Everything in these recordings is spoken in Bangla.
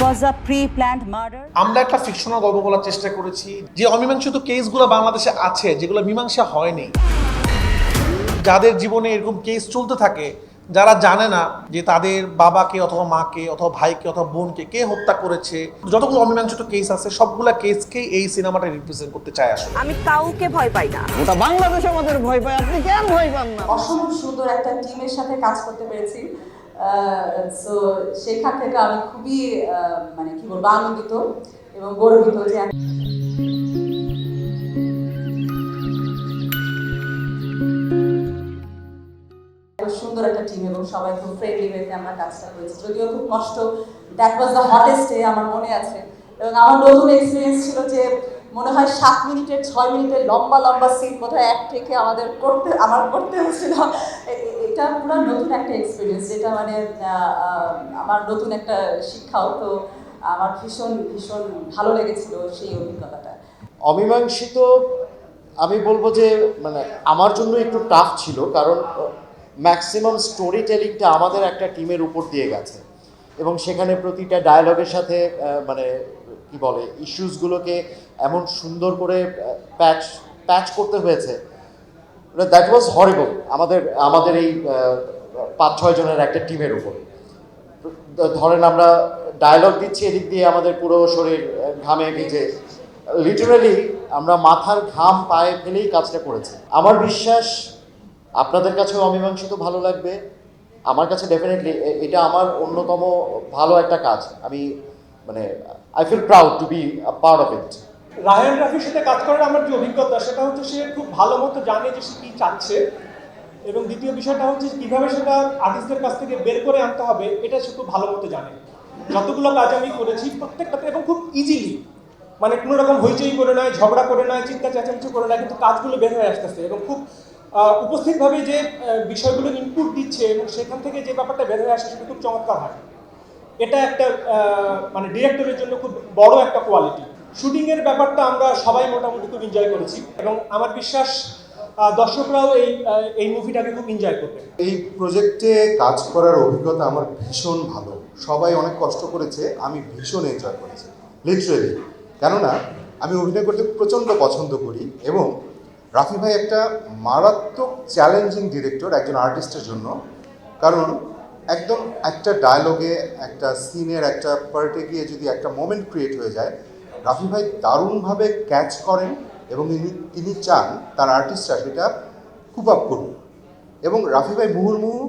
was a pre-planned murder. আমরা একটা ফিকশনাল গল্প বলার চেষ্টা করেছি। যে অমীমাংসিত কেসগুলো বাংলাদেশে আছে যেগুলো মীমাংসা হয়নি। যাদের জীবনে এরকম কেস চলতে থাকে যারা জানে না যে তাদের বাবাকে অথবা মাকে অথবা ভাইকে অথবা বোনকে কে হত্যা করেছে যতগুলো অমীমাংসিত কেস আছে সবগুলা কেসকেই এই সিনেমাটা রিপ্রেজেন্ট করতে চায় আসলে। আমি কাউকে ভয় পাই না। গোটা বাংলাদেশ আমাদের ভয় পায় আপনি কেন ভয় পান না? অসম্ভব সুন্দর একটা টিমের সাথে কাজ করতে পেরেছি। সেখান থেকে আমি খুবই মানে কি বলব, আনন্দিত এবং গর্বিত যে সুন্দর একটা টিম এবং সবাই খুব ফ্রেন্ডলি ওয়েতে কাজটা করেছি যদিও খুব কষ্ট that was the hottest day আমার মনে আছে। এবং আমার নতুন এক্সপিরিয়েন্স ছিল যে মনে হয় সাত মিনিটের, ছয় মিনিটের লম্বা লম্বা সিন বোধহয় এক থেকে আমাদের করতে, আমার করতে এ- এটা পুরো নতুন একটা এক্সপিরিয়েন্স যেটা মানে আমার নতুন একটা শিক্ষাও। তো আমার ভীষণ ভীষণ ভালো লেগেছিল সেই অভিজ্ঞতাটা। অমীমাংসিত, আমি বলব যে মানে আমার জন্য একটু টাফ ছিল, কারণ ম্যাক্সিমাম স্টোরি টেলিংটা আমাদের একটা টিমের উপর দিয়ে গেছে। এবং সেখানে প্রতিটা ডায়ালগের সাথে মানে কি বলে ইস্যুসগুলোকে এমন সুন্দর করে প্যাচ প্যাচ করতে হয়েছে। দ্যাট ওয়াজ হরিবল আমাদের আমাদের এই পাঁচ, ছয় জনের একটা টিমের উপর। ধরেন আমরা ডায়লগ দিচ্ছি এদিক দিয়ে আমাদের পুরো শরীর ঘামে ভিজে। লিটারালি আমরা মাথার ঘাম পায়ে ফেলেই কাজটা করেছি। আমার বিশ্বাস, আপনাদের কাছেও অমীমাংসিত ভালো লাগবে। আমার কাছে ডেফিনেটলি এটা আমার অন্যতম ভালো একটা কাজ। আমি মানে I feel proud to be a part of it Rayan রাফির সাথে কাজ করার আমার যে অভিজ্ঞতা, সেটা হচ্ছে সে খুব ভালো মতো জানে যে সে কী চাচ্ছে। এবং দ্বিতীয় বিষয়টা হচ্ছে কীভাবে সেটা আর্টিস্টদের কাছ থেকে বের করে আনতে হবে, এটা সে খুব ভালো মতো জানে। যতগুলো কাজ আমি করেছি প্রত্যেকটাতে এবং খুব ইজিলি মানে কোনো রকম হইচই করে নয়, ঝগড়া করে নয়, চিন্তা চেঁচামেচি করে নয়, কিন্তু কাজগুলো বের হয়ে আসতেছে এবং খুব উপস্থিতভাবে যে বিষয়গুলো ইনপুট দিচ্ছে এবং সেখান থেকে যে ব্যাপারটা বের হয়ে আসে সেটা খুব চমৎকার হয়। এটা একটা মানে ডিরেক্টরের জন্য খুব বড় একটা কোয়ালিটি শুটিংয়ের ব্যাপারটা আমরা সবাই মোটামুটি খুব এনজয় করেছি এবং আমার বিশ্বাস দর্শকরাও এই এই মুভিটাকে খুব এনজয় করবে এই প্রজেক্টে কাজ করার অভিজ্ঞতা আমার ভীষণ ভালো। সবাই অনেক কষ্ট করেছে, আমি ভীষণ এনজয় করেছি। লিটারেলি কেননা, আমি অভিনয় করতে প্রচণ্ড পছন্দ করি এবং রাফি ভাই একটা মারাত্মক চ্যালেঞ্জিং ডিরেক্টর একজন আর্টিস্টের জন্য। কারণ, একদম একটা ডায়লগে একটা সিনের একটা পার্টে গিয়ে যদি একটা মোমেন্ট ক্রিয়েট হয়ে যায়, রাফি ভাই দারুণভাবে ক্যাচ করেন এবং তিনি চান তার আর্টিস্টরা সেটা খুব আপ করুন এবং রাফি ভাই মুহুর্মুহু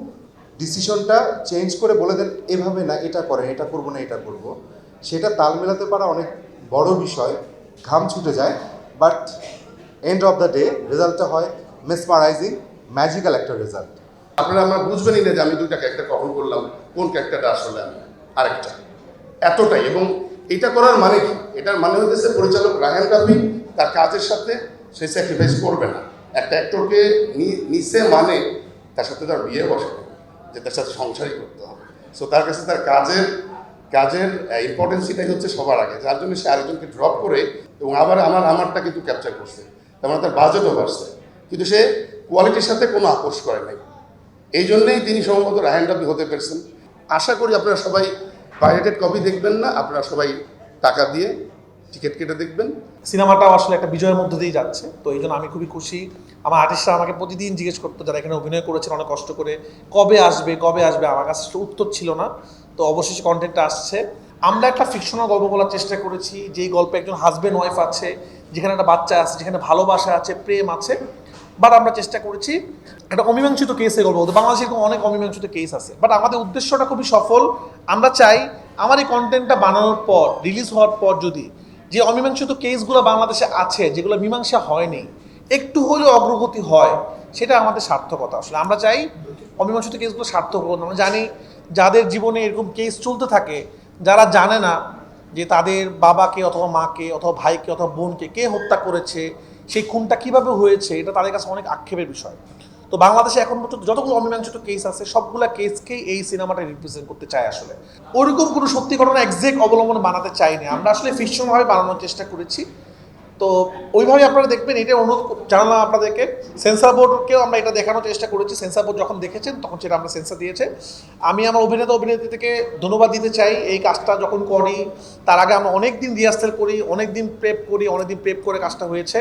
ডিসিশনটা চেঞ্জ করে বলে দেন, এভাবে না, এটা করেন, এটা করব না, এটা করব। সেটা তাল মেলাতে পারা অনেক বড় বিষয়, ঘাম ছুটে যায় but end of the day রেজাল্টটা হয় মেসমারাইজিং ম্যাজিক্যাল একটা রেজাল্ট আপনারা আমরা বুঝবেনই না যে আমি দুইটা ক্যারেক্টার কখন করলাম, কোন ক্যারেক্টারটা আসলে আমি, আরেকটা। এতটাই, এবং এটা করার মানে কি? এটার মানে হতেছে পরিচালক রায়হান রাফি তার কাজের সাথে সে স্যাক্রিফাইস করবে না। একটা অ্যাক্টরকে নিচে মানে তার সাথে তার বিয়ে বসে যে তার সাথে সংসারই করতে হবে। সো তার কাছে তার কাজের কাজের ইম্পর্টেন্সিটাই হচ্ছে সবার আগে, যার জন্য সে আরেকজনকে ড্রপ করে এবং আবার আমার, আমারটা কিন্তু ক্যাপচার করছে। তার মানে তার বাজেটও বাড়ছে। কিন্তু সে কোয়ালিটির সাথে কোনো আপোষ করে নাই। এই জন্যেই তিনি সম্ভবত রায়হান রাফি হতে পেরেছেন। আশা করি আপনারা সবাই পাইরেটেড কপি দেখবেন না, আপনারা সবাই টাকা দিয়ে টিকিট কেটে দেখবেন। সিনেমাটাও আসলে একটা বিজয়ের মধ্যে দিয়ে যাচ্ছে, তো এই জন্য আমি খুবই খুশি। আমার আর্টিস্টরা আমাকে প্রতিদিন জিজ্ঞেস করতো, যারা এখানে অভিনয় করেছেন, অনেক কষ্ট করে, কবে আসবে কবে আসবে? আমার কাছে উত্তর ছিল না, তো অবশেষে কন্টেন্টটা আসছে। আমরা একটা ফিকশনাল গল্প বলার চেষ্টা করেছি, যেই গল্পে একজন হাজব্যান্ড ওয়াইফ আছে, যেখানে একটা বাচ্চা আছে, যেখানে ভালোবাসা আছে, প্রেম আছে। বাট আমরা চেষ্টা করেছি একটা অমীমাংসিত কেসের গল্প বলতে বাংলাদেশে এরকম অনেক অমীমাংসিত কেস আছে। বাট আমাদের উদ্দেশ্যটা খুবই সফল। আমরা চাই আমার এই কন্টেন্টটা বানানোর পর রিলিজ হওয়ার পর যদি যে অমীমাংসিত কেসগুলো বাংলাদেশে আছে, যেগুলো মীমাংসা হয়নি, একটু হলেও অগ্রগতি হয়, সেটা আমাদের সার্থকতা। আসলে আমরা চাই অমীমাংসিত কেসগুলো সার্থক আমরা জানি যাদের জীবনে এরকম কেস চলতে থাকে, যারা জানে না যে তাদের বাবাকে অথবা মাকে অথবা ভাইকে অথবা বোনকে কে হত্যা করেছে, সেই খুনটা কীভাবে হয়েছে, এটা তাদের কাছে অনেক আক্ষেপের বিষয়। তো বাংলাদেশে এখন পর্যন্ত যতগুলো অমীমাংসিত কেস আছে, সবগুলো কেসকেই এই সিনেমাটা রিপ্রেজেন্ট করতে চায় আসলে। ওরকম কোনো সত্যি ঘটনা এক্সেক্ট অবলম্বন বানাতে চাইনি আমরা আসলে ফিকশনভাবে বানানোর চেষ্টা করেছি। তো ওইভাবে আপনারা দেখবেন এটা অনুরোধ জানালাম আপনাদেরকে। সেন্সার বোর্ডকেও আমরা এটা দেখানোর চেষ্টা করেছি। সেন্সার বোর্ড যখন দেখেছেন, তখন সেটা আমরা সেন্সার দিয়েছে। আমি আমার অভিনেতা অভিনেত্রী থেকে ধন্যবাদ দিতে চাই। এই কাজটা যখন করি, তার আগে আমরা অনেক দিন রিহার্সেল করি অনেক দিন প্রেপ করি অনেক দিন প্রেপ করে কাজটা হয়েছে।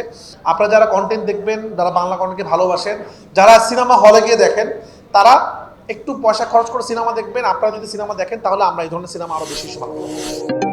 আপনারা যারা কন্টেন্ট দেখবেন, যারা বাংলা কন্টেন্টকে ভালোবাসেন, যারা সিনেমা হলে গিয়ে দেখেন, তারা একটু পয়সা খরচ করে সিনেমা দেখবেন। আপনারা যদি সিনেমা দেখেন, তাহলে আমরা এই ধরনের সিনেমা আরও বেশি সময়